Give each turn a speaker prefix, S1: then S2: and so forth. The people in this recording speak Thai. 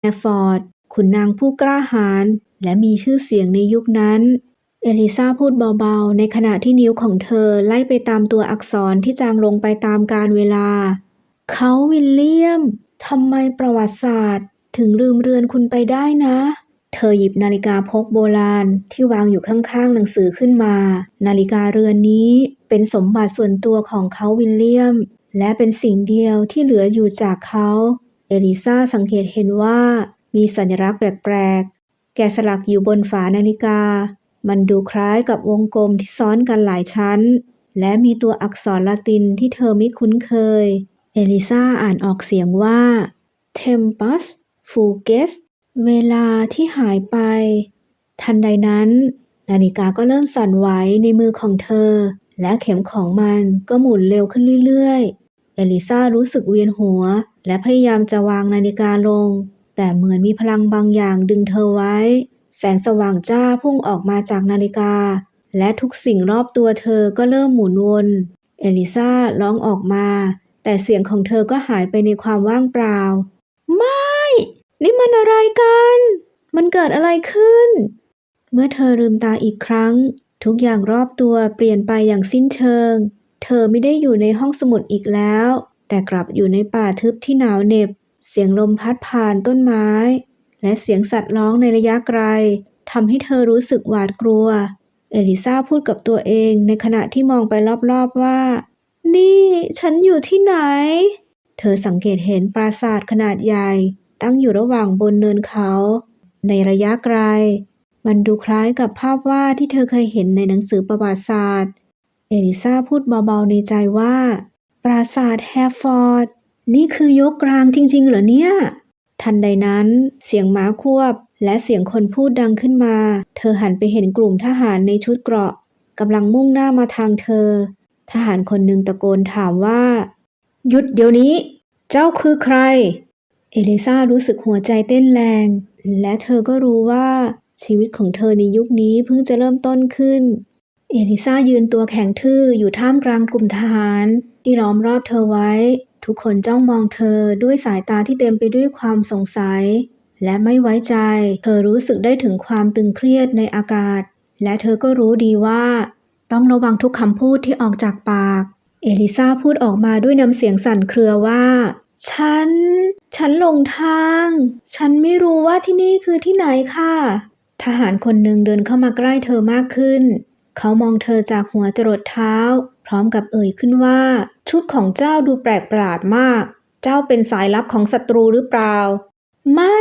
S1: แอร์ฟอร์ด ขุนนางผู้กล้าหาญและมีชื่อเสียงในยุคนั้น เอลิซาพูดเบาๆ ในขณะที่นิ้วของเธอไล่ไปตามตัวอักษรที่จางลงไปตามกาลเวลา เขาวิลเลียมทำไมประวัติศาสตร์ ถึงลืมเรือนคุณไปได้นะ เธอหยิบนาฬิกาพกโบราณที่วางอยู่ข้างๆ หนังสือขึ้นมา นาฬิกาเรือนนี้เป็นสมบัติส่วนตัวของเขาวิลเลียม และเป็นสิ่งเดียวที่เหลืออยู่จากเขา เอลิซาสังเกตเห็นว่ามีสัญลักษณ์แปลกๆ แกะสลักอยู่บนฝานาฬิกา มันดูคล้ายกับวงกลมที่ซ้อนกันหลายชั้น และมีตัวอักษรละตินที่เธอไม่คุ้นเคย เอลิซาอ่านออกเสียงว่า Tempus Fuges เวลาที่หายไป ทันใดนั้น นาฬิกาก็เริ่มสั่นไหวในมือของเธอ และเข็มของมันก็หมุนเร็วขึ้นเรื่อยๆ เอลิซารู้สึกเวียนหัว และพยายามจะวางนาฬิกาลง แต่เหมือนมีพลังบางอย่างดึงเธอไว้ แสงสว่างจ้าพุ่งออกมาจากนาฬิกา และทุกสิ่งรอบตัวเธอก็เริ่มหมุนวน เอลิซาร้องออกมา แต่เสียงของเธอก็หายไปในความว่างเปล่า ไม่ นี่มันอะไรกัน มันเกิดอะไรขึ้น เมื่อเธอลืมตาอีกครั้ง ทุกอย่างรอบตัวเปลี่ยนไปอย่างสิ้นเชิง เธอไม่ได้อยู่ในห้องสมุดอีกแล้ว แต่กลับอยู่ในป่าทึบที่หนาวเหน็บ เสียงลมพัดผ่านต้นไม้ และเสียงสัตว์ร้องในระยะไกลทำให้เธอรู้สึกหวาดกลัว เอลิซาพูดกับตัวเองในขณะที่มองไปรอบๆว่า นี่ฉันอยู่ที่ไหน เธอสังเกตเห็นปราสาทขนาดใหญ่ ตั้งอยู่ระหว่างบนเนินเขา ในระยะไกล มันดูคล้ายกับภาพวาดที่เธอเคยเห็นในหนังสือประวัติศาสตร์ เอลิซาพูดเบาๆในใจว่า ปราสาทแฮฟฟอร์ด นี่คือยกกลางจริง ๆ เหรอเนี่ย ทันใดนั้น เสียงม้าควบ และเสียงคนพูดดังขึ้นมา เธอหันไปเห็นกลุ่มทหารในชุดเกราะกำลังมุ่งหน้ามาทางเธอ ทหารคนหนึ่งตะโกนถามว่า หยุดเดี๋ยวนี้ เจ้าคือใคร เอลิซารู้สึกหัวใจเต้นแรง และเธอก็รู้ว่าชีวิตของเธอในยุคนี้เพิ่งจะเริ่มต้นขึ้น เอลิซายืนตัวแข็งทื่ออยู่ท่ามกลางกลุ่มทหาร ที่ล้อมรอบเธอไว้ ทุกคนจ้องมองเธอด้วยสายตาที่เต็มไปด้วยความสงสัย และไม่ไว้ใจ เธอรู้สึกได้ถึงความตึงเครียดในอากาศ และเธอก็รู้ดีว่า ต้องระวังทุกคำพูดที่ออกจากปาก เอลิซาพูดออกมาด้วยน้ำเสียงสั่นเครือว่า ฉัน ฉันหลงทาง ฉันไม่รู้ว่าที่นี่คือที่ไหนค่ะ ทหารคนหนึ่งเดินเข้ามาใกล้เธอมากขึ้น เขามองเธอจากหัวจรดเท้า พร้อมกับเอ่ยขึ้นว่า ชุดของเจ้าดูแปลกประหลาดมาก เจ้าเป็นสายลับของศัตรูหรือเปล่า ไม่